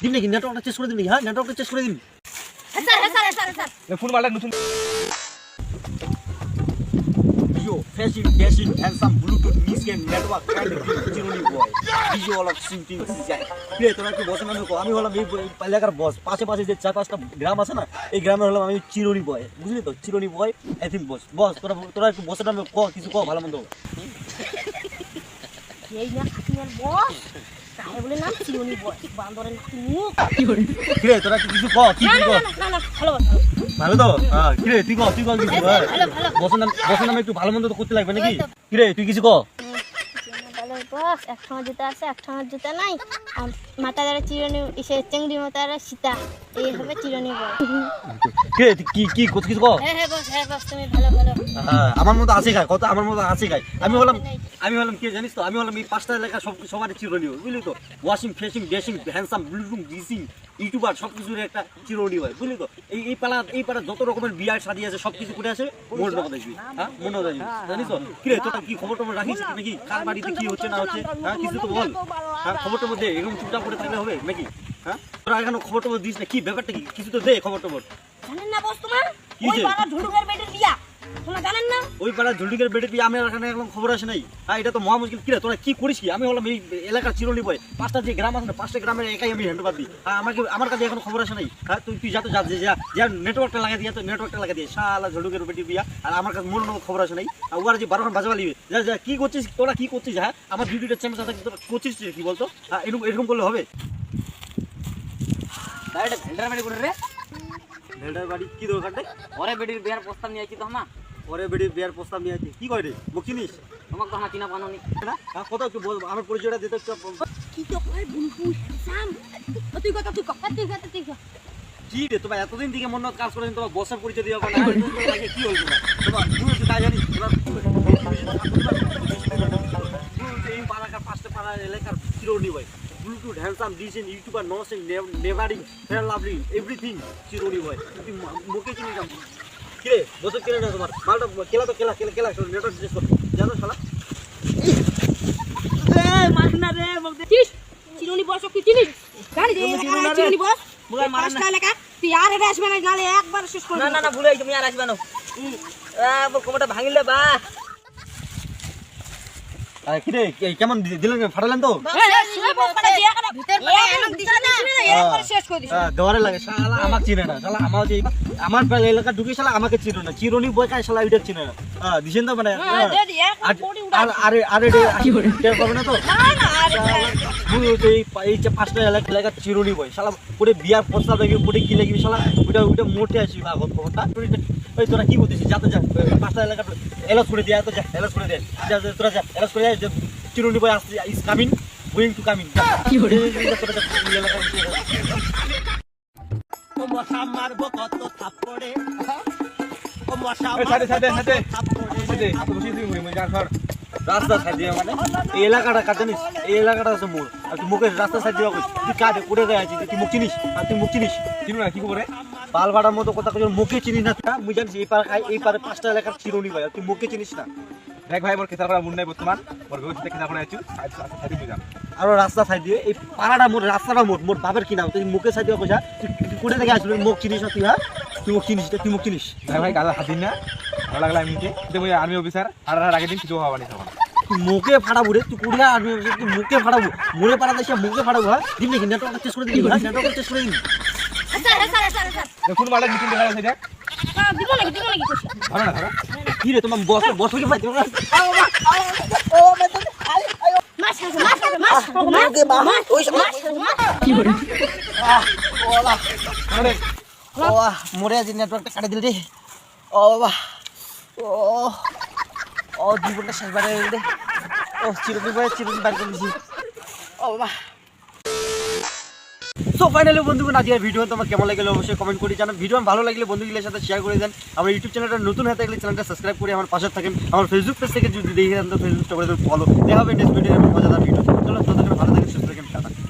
দিন নাকি? নেটওয়ার্কটা চেস করে দিন হ্যাঁ নেটওয়ার্কটা চেস করে দিন স্যার স্যার স্যার ফোন মারলে নতুন Yo, fashion, fashion, handsome, Bluetooth, miscan, network, boy. Video of shooting একটু বসে নামে কো। আমি হলাম এই এলাকার বস পাশে পাশে যে চার পাঁচটা গ্রাম আছে না এই গ্রামে হলাম আমি চিরুনি বয় বুঝলি তো? চিরুনি বয় এথিম বস বস তোরা তোরা একটু বসে নামে ক কিছু ক ভালো মন্দ। এই না আপনার বস। বলে নাম চিরুনি বস বান্দরের মুখ। কিরে তোরা কিছু ক কি না না না না না ভালো ভালো ভালো তো? কিরে তুই ক তুই ক কিছু ভালো, ভালো, ভালো। বসে নাম একটু ভালো মন্দ তো করতে লাগবে নাকি। কিরে তুই কিছু ক বস এক সময় জুতা আছে এক সময় জুতা নাই। মাথা দ্বারা চিরুনি এসে চেংড়ি মাথা দ্বারা সীতা। এই হবে চিরুনি কি কি করছিস কিছু ক হ্যাঁ হ্যাঁ বস হ্যাঁ বস তুমি ভালো ভালো। হ্যাঁ আমার মতো আছে গায় কত আমার মতো আছে গায়। আমি হলাম আমি হলাম কি জানিস তো? আমি হলাম এই পাঁচটা এলাকা সব সবার চিরনীয় বুঝলি তো? Washing dressing handsome bluetooth dissing YouTuber সব কিছুর একটা চিরনীয় হয় বুঝলি তো? এই এই পাড়া এই পাড়া যত রকমের বিয়ার শাদি আছে সব কিছু করে আছে মনে হ্যাঁ মনে জানিস তো? কি রে কি খবর টবর রাখিস নাকি? কার বাড়িতে কি হচ্ছে না হচ্ছে? হ্যাঁ কিছু তো বল। হ্যাঁ খবর টবর দে এরকম চুপচাপ করে থাকলে হবে নাকি? হ্যাঁ? তোরা খবর টবর দিস না কি ব্যাপারটা কি? কিছু তো দে খবর টবর জানেন না বস তোমার? ওই পাড়া ঝুড়ুকের বেটির বিয়া তোমরা জানেন না? ওই পাড়া আমার এখানে একদম খবর আসে নাই। হ্যাঁ এটা তো মহা মুশকিল। কিরে তোরা কি করিস কি? আমি হলাম এই এলাকার চিরনি বয়। পাঁচটা যে গ্রাম আছে না পাঁচটা গ্রামের একাই আমি দিই। হ্যাঁ আমাকে আমার কাছে এখন খবর আসে নাই। হ্যাঁ তুই তুই যা যে যা যা নেটওয়ার্কটা লাগা দিয়ে তো নেটওয়ার্কটা লাগা দিয়ে। শালা ঝুলডিকের বেটি দিয়া। আর আমার কাছে মতো খবর আসে নাই। আর ওরা যে বারোখান বাজাবা লিবে যা যা কি করছিস? তোরা কি করছিস? হ্যাঁ আমার সাথে তোরা করছিস কি বলতো? এরকম এরকম করলে হবে। ডাইরেক্ট ভেন্ডার বাড়ি করে রে। ভেড়ার বাড়ি কি দরকার রে? ওরে বেটির বিয়ার প্রস্তাব নিয়ে আইছি তো আমা পরে বেটির বিয়ার প্রস্তাব নিয়ে আছে কি করে রে? মুখ চিনিস তোমাকে তো হাঁ চিনা পানো নি। না? হ্যাঁ কথা একটু বল আমার পরিচয়টা দিতে একটু। কি তো কয় বুলবুল সাম তুই কথা তুই কথা তুই কথা তুই কি। রে তোমার এতদিন থেকে মনে কাজ করেন তোমার বসের পরিচয় দিয়ে হবে না? কি হয়েছে তোমার তুমি তো তাই জানিস? তোমার এই পাড়াকার পাঁচটা পাড়া এলাকার চিরনি ভাই। Bluetooth handsome decent YouTuber nothing নেভারিং fair lovely everything চিরনি ভাই তুই মুখে চিনি না কি রে বছর কিনে না তোমার। মালটা খেলা তো খেলা খেলা খেলা নেটওয়ার্ক জিজ্ঞেস কর। জানো শালা? চিস চিরুনি বস কি চিনিস গাড়ি দে চিরুনি বস। মুগার মারেন এলাকা তুই আর হেরে আসবে না নালে একবার শেষ করে না না না ভুলে তুমি আর আসবে না। কোমরটা ভাঙিলে বা আরে কি রে কে- কেমন দি- দিলেন ফাটালেন তো? শেষ করে দিস হ্যাঁ, দেওয়ারে লাগে শালা আমাকে চিনে না শালা আমার যে আমার এলাকা ঢুকে শালা আমাকে চিনে না চিরনি বই কায় শালা চিনে না। দিছেন তো মানে। আর- আর- না এই যে পাঁচটা এলাকা এলাকা চিরনি বই শালা পুরো বিয়ার প্রস্তাব লাগবে পুরো কি লাগবে শালা ওটা ওটা মোটে আসি খবরটা ওই তোরা কি করতেছিস যাতে যা পাঁচটা এলাকা এলাস করে দিয়া তো যা এলাস করে দে। যা যা, তোরা যা এলাস করে যা। চিরনি বই আসছে is coming going to coming কি করে তোরা যা এই এলাকা ও মশা মারবো কত থাপ্পড়ে। ও মশা এই সাথে, সাথে, সাথে। সাথে। বসে তুমি মুড়ি মুড়ি গান রাস্তা সাইড দিয়ে মানে। এই এলাকাটা কার জানিস? এই এলাকাটা আছে মোর আর তুই মুখের রাস্তা সাইড দিয়ে তুই কাজে করে দেয় আছিস তুই মুখ চিনিস? আর তুই মুখ চিনিস? চিনু না কি করে বাল বাড়ার মতো কথা কিছু মুখে চিনিস না। তা মুই জানিস, এই পার এই পারে পাঁচটা এলাকার চিরুনি ভাই তুই মুখে চিনিস না। দেখ ভাই মোর কেসার করা মুন্ডাই বর্তমান মোর করে আইছু সাথে বুঝাম আরও রাস্তা সাইড দিয়ে, এই পাড়াটা মোর রাস্তাটা মোর মোর বাপের কি নাম? তুই মুখে সাইড দিয়ে কইছা তুই তুই কোথা থেকে আসবি মুখ চিনিস না তুই হ্যাঁ? তুই মুখ চিনিস, তুই মুখ চিনিস। ভাই ভাই গালা হাত না। ভালো লাগলা কিন্তু মুই আর্মি অফিসার আর আগের দিন কিছু হওয়া নি তখন। তুই মুখে ফাটাবো রে, তুই কুড়িয়া আসবি তুই মুখে ফাটাবো। মোড়ে পাড়া দেশে মুখে ফাটাবো হ্যাঁ? দিন নাকি নেটওয়ার্ক চেস করে দিবি হ্যাঁ? নেটওয়ার্ক চেস করে দিবি। কোন মালা মিটিং দেখা যাচ্ছে ধরো না ধরো কি রে তোমার বস বস কি আরে ও মরে আজ নেটওয়ার্কটা কাটে দিল রে। ও বাবা ও ও জীবনটা শেষ বাড়ে গেল রে। ও চিরদিন পরে চিরদিন বার করে দিছি ও বাবা সো ফাইনালি বন্ধুগুলো আজকের ভিডিও তোমার কেমন লাগল অবশ্যই কমেন্ট করে জানান ভিডিও ভালো লাগলে বন্ধুগুলোর সাথে শেয়ার করে দেন। আমার ইউটিউব চ্যানেলটা নতুন হয়ে থাকলে চ্যানেলটা সাবস্ক্রাইব করে আমার পাশে থাকেন। আমার ফেসবুক পেজ থেকে যদি দেখে দেন তো ফেসবুকটা করে ফলো দেখা হবে নেক্সট ভিডিও মজাদার ভিডিও চলো, ততক্ষণ ভালো থাকেন, সুস্থ থাকেন, টাটা।